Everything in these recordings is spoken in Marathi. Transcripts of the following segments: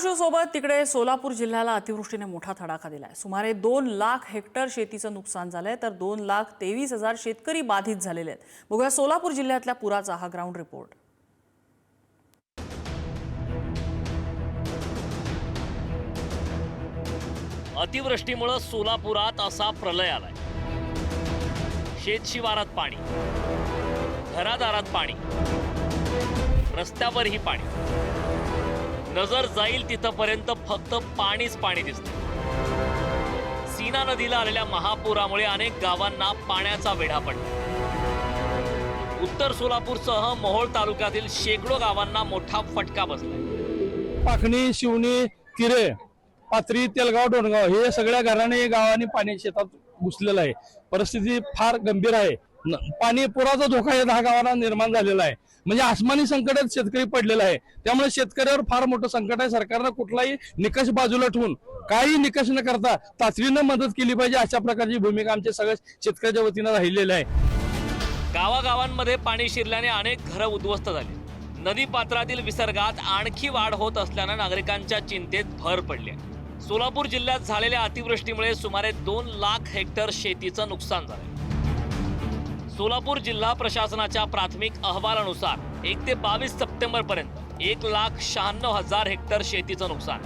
धाराशिव सोबत तिकडे सोलापूर जिल्ह्याला अतिवृष्टीने मोठा तडाखा दिलाय. सुमारे दोन लाख हेक्टर शेतीचं नुकसान झालंय तर दोन लाख तेवीस हजार शेतकरी बाधित झालेले आहेत. बघूया सोलापूर जिल्ह्यातल्या पुराचा हा ग्राउंड रिपोर्ट अतिवृष्टीमुळं सोलापुरात असा प्रलय आलाय. शेतशिवारात पाणी घरादारात पाणी रस्त्यावरही पाणी. नजर जाईल तिथपर्यंत फक्त पाणीच पाणी दिसतं. सीना नदीला आलेल्या महापुरामुळे अनेक गावांना पाण्याचा वेढा पडला. उत्तर सोलापूरसह मोहोळ तालुक्यातील शेकडो गावांना मोठा फटका बसला. पाखणी शिवणी तिरे पात्री तेलगाव डोणगाव हे सगळ्या घराने गावाने पाणी शेतात घुसलेलं आहे. परिस्थिती फार गंभीर आहे. पाणी पुराचा धोका या दहा गावांना निर्माण झालेला आहे. म्हणजे आसमानी संकटात शेतकरी पडलेला आहे. त्यामुळे शेतकऱ्यावर फार मोठं संकट आहे. सरकारनं कुठलाही निकष बाजूला ठेवून काही निकष न करता तातडीनं मदत केली पाहिजे अशा प्रकारची भूमिका आमच्या सगळ्या शेतकऱ्याच्या वतीनं राहिलेली आहे. गावागावांमध्ये पाणी शिरल्याने अनेक घरं उद्ध्वस्त झाली. नदी पात्रातील विसर्गात आणखी वाढ होत असल्यानं नागरिकांच्या चिंतेत भर पडली. सोलापूर जिल्ह्यात झालेल्या अतिवृष्टीमुळे सुमारे दोन लाख हेक्टर शेतीचं नुकसान झालं. सोलापूर जिल्हा प्रशासनाच्या प्राथमिक अहवालानुसार एक ते बावीस सप्टेंबर पर्यंत एक लाख शहाण्णव हजार हेक्टर शेतीचं नुकसान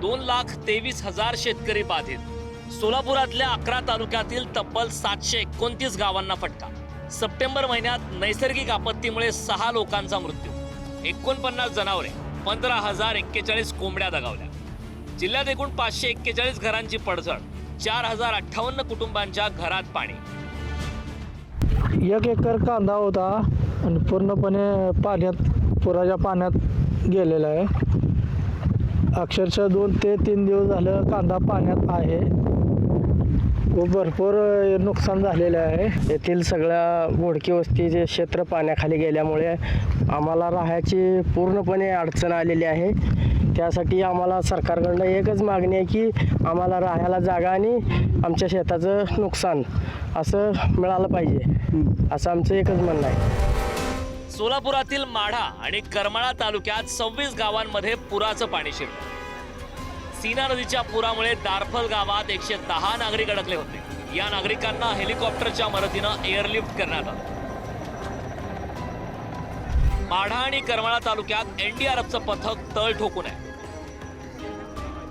दोन लाख तेवीस हजार शेतकरी बाधित. सोलापुरातल्या अकरा तालुक्यातील तब्बल सातशे एकोणतीस गावांना फटका. सप्टेंबर महिन्यात नैसर्गिक आपत्तीमुळे सहा लोकांचा मृत्यू. एकोणपन्नास जनावरे पंधरा हजार एक्केचाळीस कोंबड्या दगावल्या. जिल्ह्यात एकूण पाचशे एक्केचाळीस घरांची पडझड चार हजार अठ्ठावन्न कुटुंबांच्या घरात पाणी. एक एकर कांदा होता आणि पूर्णपणे पाण्यात पुराच्या पाण्यात गेलेला आहे. अक्षरशः दोन ते तीन दिवस झालं कांदा पाण्यात आहे. व भरपूर नुकसान झालेलं आहे. येथील सगळ्या घोडकी वस्तीचे क्षेत्र पाण्याखाली गेल्यामुळे आम्हाला राहायची पूर्णपणे अडचण आलेली आहे. त्यासाठी आम्हाला सरकारकडनं एकच मागणी आहे की आम्हाला राहायला जागा आणि आमच्या शेताचं नुकसान असं मिळालं पाहिजे. असं आमचं एकच म्हणणं आहे. सोलापुरातील माढा आणि करमाळा तालुक्यात सव्वीस गावांमध्ये पुराचं पाणी शिरलं. सीना नदीच्या पुरामुळे दारफल गावात एकशे दहा नागरिक अडकले होते. या नागरिकांना हेलिकॉप्टरच्या मदतीनं एअरलिफ्ट करण्यात आलं. माढा आणि करमाळा तालुक्यात एनडीआरएफचं पथक तळ ठोकून आहे.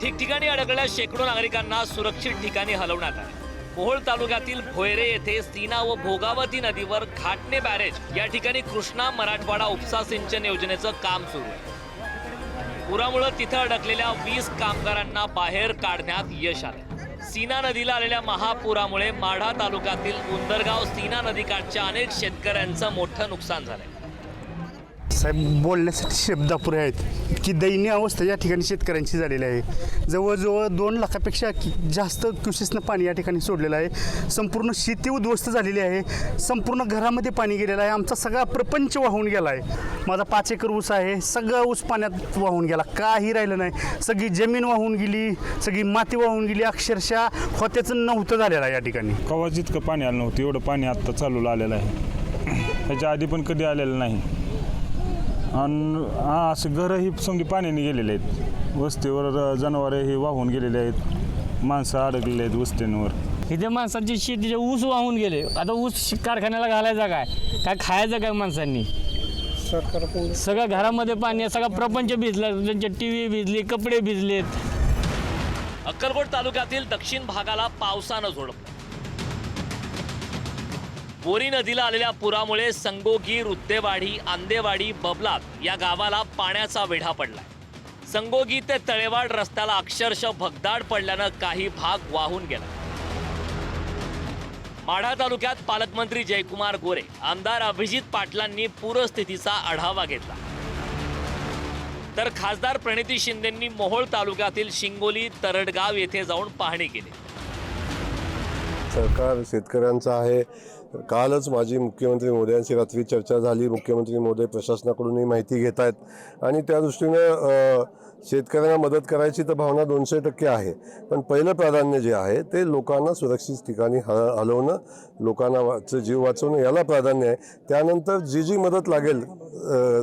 ठिकठिकाणी अडकलेल्या शेकडो नागरिकांना सुरक्षित ठिकाणी हलवण्यात आले. मोहोळ तालुक्यातील भोयरे येथे सीना व भोगावती नदीवर घाटणे बॅरेज या ठिकाणी कृष्णा मराठवाडा उपसा सिंचन योजनेचं काम सुरू आहे. पुरामुळं तिथं अडकलेल्या वीस कामगारांना बाहेर काढण्यात यश आलं सीना नदीला आलेल्या महापुरामुळे माढा तालुक्यातील उंदरगाव सीना नदीकाठच्या अनेक शेतकऱ्यांचं मोठं नुकसान झालंय. साहेब बोलण्यासाठी शब्दापुरे आहेत. की दयनीय अवस्था या ठिकाणी शेतकऱ्यांची झालेली आहे. जवळजवळ दोन लाखापेक्षा कि- जास्त क्युसेसनं पाणी या ठिकाणी सोडलेलं आहे. संपूर्ण शेती उद्ध्वस्त झालेली आहे. संपूर्ण घरामध्ये पाणी गेलेलं आहे. आमचा सगळा प्रपंच वाहून गेला आहे. माझा पाच एकर ऊस आहे. सगळा ऊस पाण्यात वाहून गेला. काही राहिलं नाही. सगळी जमीन वाहून गेली. सगळी माती वाहून गेली. अक्षरशः होत्याचं नव्हतं झालेलं आहे या ठिकाणी. कवा जितकं पाणी आलं नव्हतं एवढं पाणी आत्ता चालू आलेलं आहे. ह्याच्या आधी पण कधी आलेलं नाही. आणि हा असे घरंही समजी पाण्याने गेलेले आहेत. वस्तीवर जनावरे हे वाहून गेलेले आहेत. माणसं अडकलेली आहेत वस्तींवर. इथे माणसांची शेतीचे ऊस वाहून गेले आता ऊस कारखान्याला घालायचा काय? काय खायचं काय माणसांनी? सगळं घरामध्ये पाणी आहे सगळा प्रपंच भिजला त्यांच्या टी व्ही भिजली कपडे भिजलेत. अक्कलकोट तालुक्यातील दक्षिण भागाला पावसानं झोडपलं. बोरी नदीला आलेल्या पुरामुळे संगोगी रुद्देवाडी आंदेवाडी बबलात या गावाला पाण्याचा वेढा पडलाय. संगोगी ते तळेवाड रस्त्याला अक्षरशः भगदाड पडल्यानं काही भाग वाहून गेला. माढा तालुक्यात पालकमंत्री जयकुमार गोरे आमदार अभिजित पाटलांनी पूरस्थितीचा आढावा घेतला. तर खासदार प्रणिती शिंदेंनी मोहोळ तालुक्यातील शिंगोली तरडगाव येथे जाऊन पाहणी केली. सरकार शेतकऱ्यांचं आहे. कालच माझी मुख्यमंत्री मोदयांशी रात्री चर्चा झाली. मुख्यमंत्री मोदय प्रशासनाकडूनही माहिती घेत आहेत आणि त्या दृष्टीनं शेतकऱ्यांना मदत करायची तर भावना दोनशे टक्के आहे. पण पहिलं प्राधान्य जे आहे ते लोकांना सुरक्षित ठिकाणी ह हलवणं लोकांना जीव वाचवणं याला प्राधान्य आहे. त्यानंतर जी जी मदत लागेल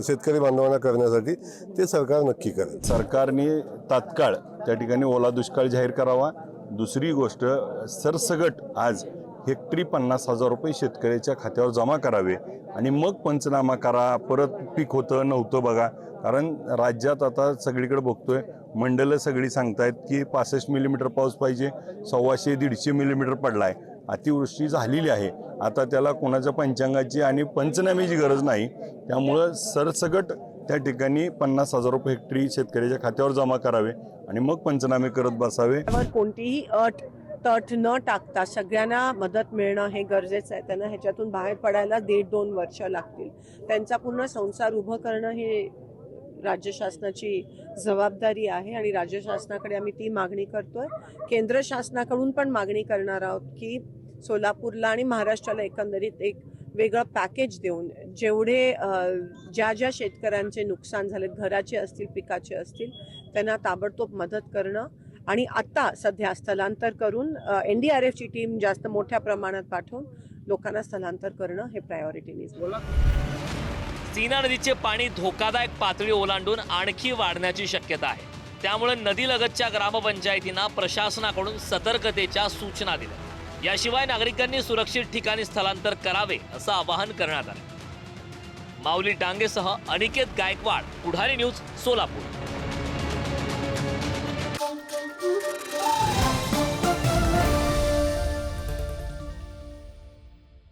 शेतकरी बांधवांना करण्यासाठी ते सरकार नक्की करेल. सरकारने तात्काळ त्या ठिकाणी ओला दुष्काळ जाहीर करावा. दुसरी गोष्ट सरसगट आज हेक्टरी पन्नास हजार रुपये शेतकऱ्याच्या खात्यावर जमा करावे आणि मग पंचनामा करा. परत पीक होतं नव्हतं बघा. कारण राज्यात आता सगळीकडे बघतोय. मंडलं सगळी सांगतायत की पासष्ट मिलीमीटर पाऊस पाहिजे सव्वाशे दीडशे मिलीमीटर पडला आहे अतिवृष्टी झालेली आहे. आता त्याला कोणाच्या पंचांगाची आणि पंचनाम्याची गरज नाही. त्यामुळं सरसगट त्या ठिकाणी पन्नास हजार रुपये हेक्टरी शेतकऱ्याच्या खात्यावर जमा करावे आणि मग पंचनामे करत बसावे. कोणतीही अट तट न टाकता सगळ्यांना मदत मिळणं हे गरजेचं आहे. त्यांना ह्याच्यातून बाहेर पडायला दीड दोन वर्ष लागतील. त्यांचा पूर्ण संसार उभं करणं हे राज्य शासनाची जबाबदारी आहे आणि राज्य शासनाकडे आम्ही ती मागणी करतोय. केंद्र शासनाकडून पण मागणी करणार आहोत की सोलापूरला आणि महाराष्ट्राला एकंदरीत एक वेगळं पॅकेज देऊन जेवढे ज्या ज्या शेतकऱ्यांचे नुकसान झालेत घराचे असतील पिकाचे असतील त्यांना ताबडतोब मदत करणं आणि आत्ता सध्या स्थलांतर करून एन डी आर एफची टीम जास्त मोठ्या प्रमाणात पाठवून लोकांना स्थलांतर करणं हे प्रायोरिटीने सीना नदीचे पाणी धोकादायक पातळी ओलांडून आणखी वाढण्याची शक्यता आहे. त्यामुळे नदीलगतच्या ग्रामपंचायतींना प्रशासनाकडून सतर्कतेच्या सूचना दिल्या. याशिवाय नागरिकांनी सुरक्षित ठिकाणी स्थलांतर करावे असं आवाहन करण्यात आलं. माऊली डांगेसह अनिकेत गायकवाड पुढारी न्यूज सोलापूर.